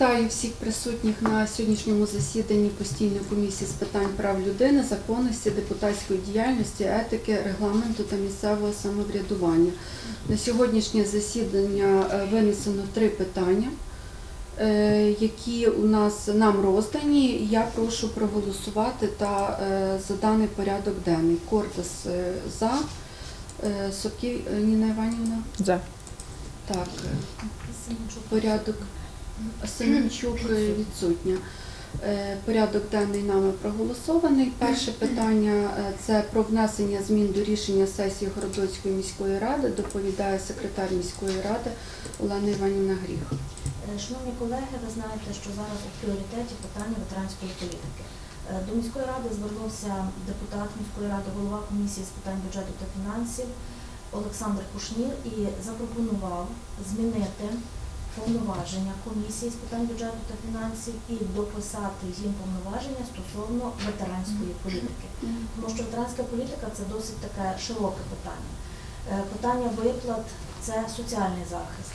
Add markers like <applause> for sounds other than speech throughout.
Вітаю всіх присутніх на сьогоднішньому засіданні постійної комісії з питань прав людини, законності, депутатської діяльності, етики, регламенту та місцевого самоврядування. На сьогоднішнє засідання е, винесено три питання, е, які у нас нам роздані. Я прошу проголосувати та е, за даний порядок денний. Кортес за, е, Ніна Іванівна. За. Так, порядок Семенчук е, відсутня. Е, Порядок денний нами проголосований. Перше питання е, це про внесення змін до рішення сесії Городоцької міської ради. Доповідає секретар міської ради Олена Іванівна Гріх. Шановні колеги, ви знаєте, що зараз у пріоритеті питання ветеранської політики. До міської ради звернувся депутат міської ради, голова комісії з питань бюджету та фінансів Олександр Кушнір і запропонував змінити повноваження комісії з питань бюджету та фінансів і дописати їм повноваження стосовно ветеранської політики. Тому що ветеранська політика це досить таке широке питання. Е, Питання виплат це соціальний захист.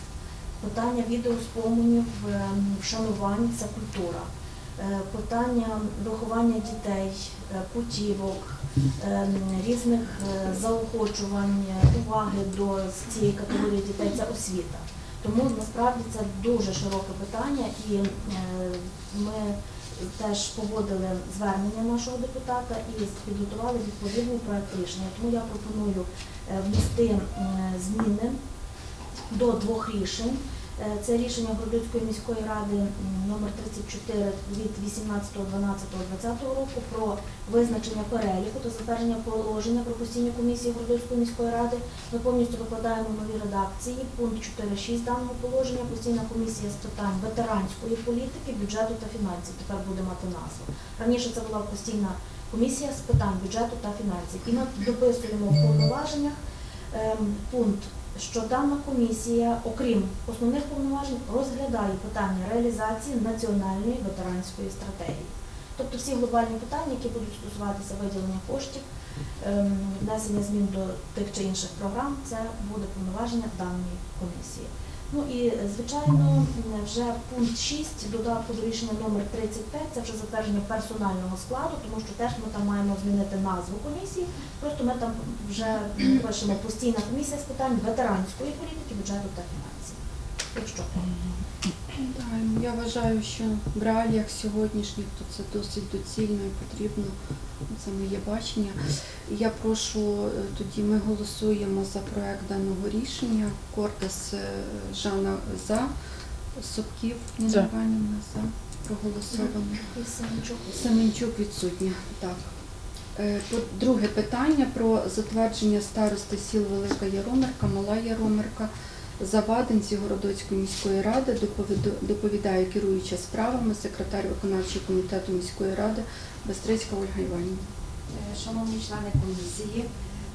Питання відеоспоменів, ем, вшанувань це культура. Е, Питання виховання дітей, е, путівок, різних е, заохочувань, е, уваги до цієї категорії дітей це освіта. Тому насправді це дуже широке питання, і е, ми теж погодили звернення нашого депутата і підготували відповідний проект рішення. Тому я пропоную е, внести зміни до двох рішень. Е, Це рішення Городоцької міської ради номер 34 від 18.12.2020 року про визначення переліку та затвердження положення про постійні комісії Городоцької міської ради. Ми повністю викладаємо нові редакції. Пункт 4.6 даного положення. Постійна комісія з питань ветеранської політики, бюджету та фінансів. Тепер буде мати назву. Раніше це була постійна комісія з питань бюджету та фінансів. І ми дописуємо в повноваженнях ем, пункт, що дана комісія, окрім основних повноважень, розглядає питання реалізації національної ветеранської стратегії. Тобто всі глобальні питання, які будуть стосуватися виділення коштів, ем, внесення змін до тих чи інших програм, це буде повноваження даної комісії. Ну і звичайно, вже пункт 6 додатку до рішення номер 35 це вже затвердження персонального складу, тому що теж ми там маємо змінити назву комісії. Просто ми там вже пишемо постійна комісія з питань ветеранської політики, бюджету та фінансів. Якщо Я вважаю, що в реаліях сьогоднішніх то це досить доцільно і потрібно. Це моє бачення. Я прошу, е, тоді ми голосуємо за проект даного рішення. Кортес е, Жанна за, Собків За. За проголосовано. Семенчук. Семенчук відсутня. Так. Е, по- Друге питання про затвердження старости сіл Велика Яромирка, Мала Яромирка, Завадинці Городоцької міської ради доповідає керуюча справами секретар виконавчого комітету міської ради Бестрицька Ольга Іванівна. Е, Шановні члени комісії,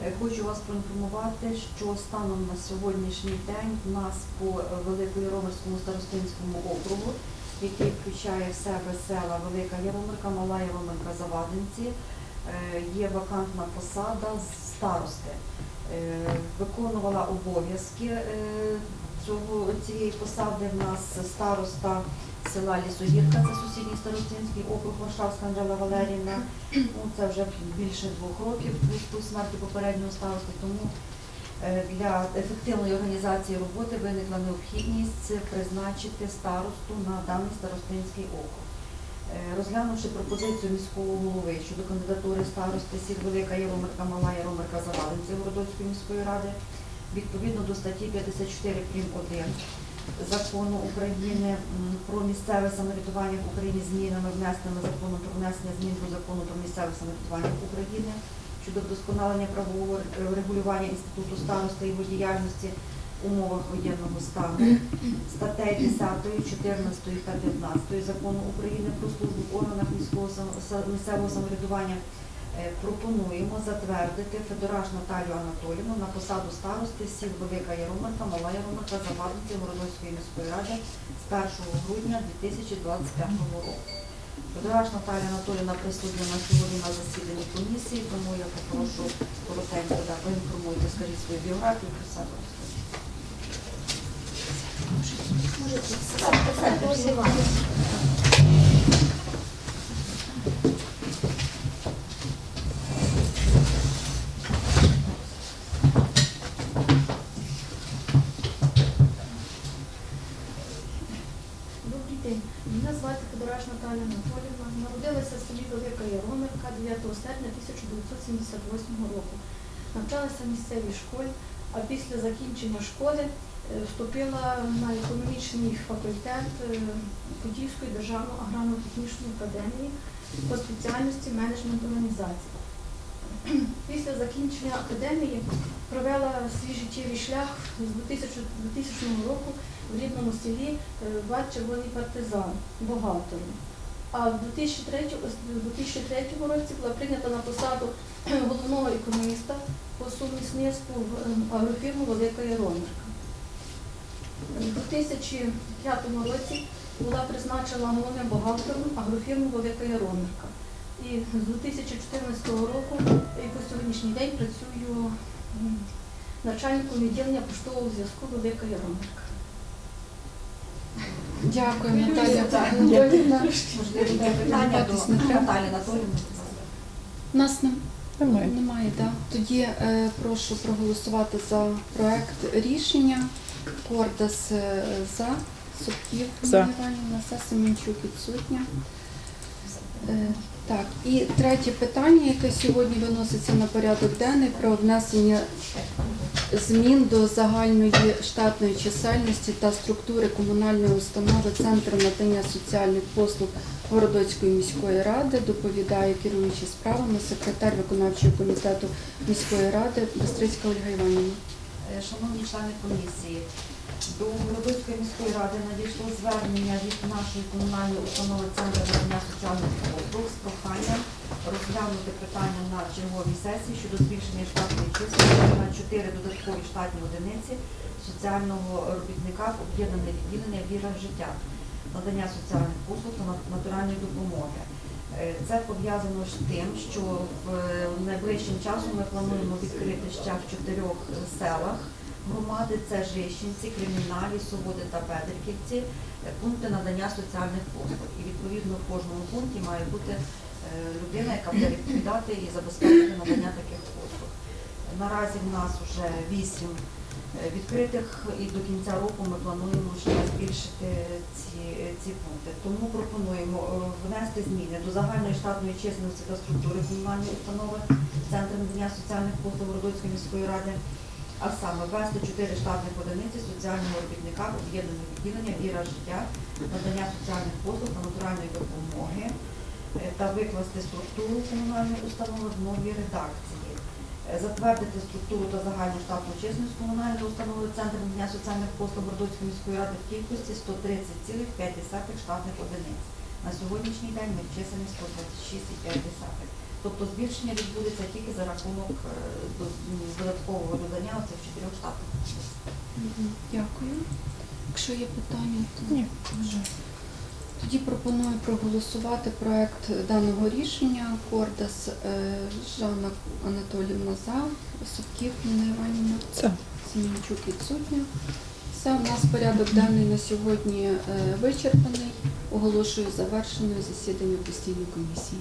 е, хочу вас проінформувати, що станом на сьогоднішній день в нас по Великояромирському старостинському округу, який включає в себе села Велика Яромирка, Мала Яромирка, Завадинці, є вакантна посада старости. Е, Виконувала обов'язки е, цієї посади в нас староста села Лісогірка, це сусідній старостинський округ Варшавська Анжела Валерівна. Ну, це вже більше двох років від смерті попереднього старости, тому е, для ефективної організації роботи виникла необхідність призначити старосту на даний старостинський округ. Е, Розглянувши пропозицію міського голови щодо кандидатури старости сіл Велика Мала Яромирка, Завадинці Городоцької міської ради, відповідно до статті 54 прим. 1 закону України про місцеве самоврядування в Україні змінами внесеними законом про внесення змін до закону про місцеве самоврядування в Україні щодо вдосконалення правового регулювання інституту старости і його діяльності умовах воєнного стану, статей 10, 14 та 15 закону України про службу в органах міського місцевого самоврядування Е, Пропонуємо затвердити Федораж Наталію Анатолівну на посаду старости сіл Велика Яромирка, Мала Яромирка, Завадниці Городоцької міської ради з 1 грудня 2025 року. Федораж Наталія Анатолівна присутня на сьогодні на засіданні комісії, тому я попрошу коротенько да, ви інформуйте, скажіть свою біографію про себе. Мене звати Федораш Наталя Анатоліївна. Народилася в селі Велика Яромирка 9 серпня 1978 року. Навчалася в місцевій школі, а після закінчення школи вступила на економічний факультет е, Подільської державної аграрно-технічної академії по спеціальності менеджмент організації. Після закінчення академії провела свій життєвий шлях з 2000, 2000 року в рідному селі е, Червоний партизан, Богаторі. А в 2003, 2003 році була прийнята на посаду <clears throat> головного економіста по сумісництву е, агрофірму Велика Яромирка. У 2005 році була призначена головним бухгалтером агрофірму Велика Яромирка. І з 2014 року і по сьогоднішній день працюю начальником відділення поштового зв'язку Велика Яромирка. Дякую, Наталія. Анатоліївна. Можливо, питання до не Анатоліївни. Нас не Немає. Немає, так. Тоді е, прошу проголосувати за проект рішення. Кордас е, за. Ніна Іванівна, за Семенчук відсутня. Е, так, і третє питання, яке сьогодні виноситься на порядок денний про внесення змін до загальної штатної чисельності та структури комунальної установи Центру надання соціальних послуг Городоцької міської ради доповідає керуючий справами секретар виконавчого комітету міської ради Бестрицька Ольга Іванівна. Е, Шановні члени комісії, до Городоцької міської ради надійшло звернення від нашої комунальної установи Центру надання соціальних послуг з проханням розглянути питання на черговій сесії щодо збільшення штатної чисельності на 4 додаткові штатні одиниці соціального робітника об'єднане відділення Віра життя, надання соціальних послуг та натуральної допомоги. Е, Це пов'язано з тим, що в найближчим часом ми плануємо відкрити ще в чотирьох е, селах громади. Це Жищенці, Криміналі, Свободи та Петриківці, е, пункти надання соціальних послуг. І відповідно в кожному пункті має бути е, людина, яка буде відповідати і забезпечити надання таких послуг. Наразі в нас вже вісім е, відкритих і до кінця року ми плануємо ці, пункти. Тому пропонуємо е, внести зміни до загальної штатної численності та структури комунальної установи Центру надання соціальних послуг Городоцької міської ради, а саме ввести чотири штатних одиниці соціального робітника об'єднаного відділення Віра життя, надання соціальних послуг та натуральної допомоги е, та викласти структуру комунальної установи в новій редакції. Е, Затвердити структуру та загальну штатну численність комунальної установи Центру надання соціальних послуг Бордоцької міської ради в кількості 130,5 штатних одиниць. На сьогоднішній день ми чисельність 126,5. Тобто збільшення відбудеться тільки за рахунок е, додаткового додання оцих чотирьох штатних. одиниць. Дякую. Якщо є питання, то Ні. Тоді пропоную проголосувати проект даного рішення. Кордас е, Жанна Анатоліївна за, Собків Ніна Іванівна. Семенчук відсутня. Все, у нас порядок денний на сьогодні е, вичерпаний. Оголошую завершеною засідання постійної комісії.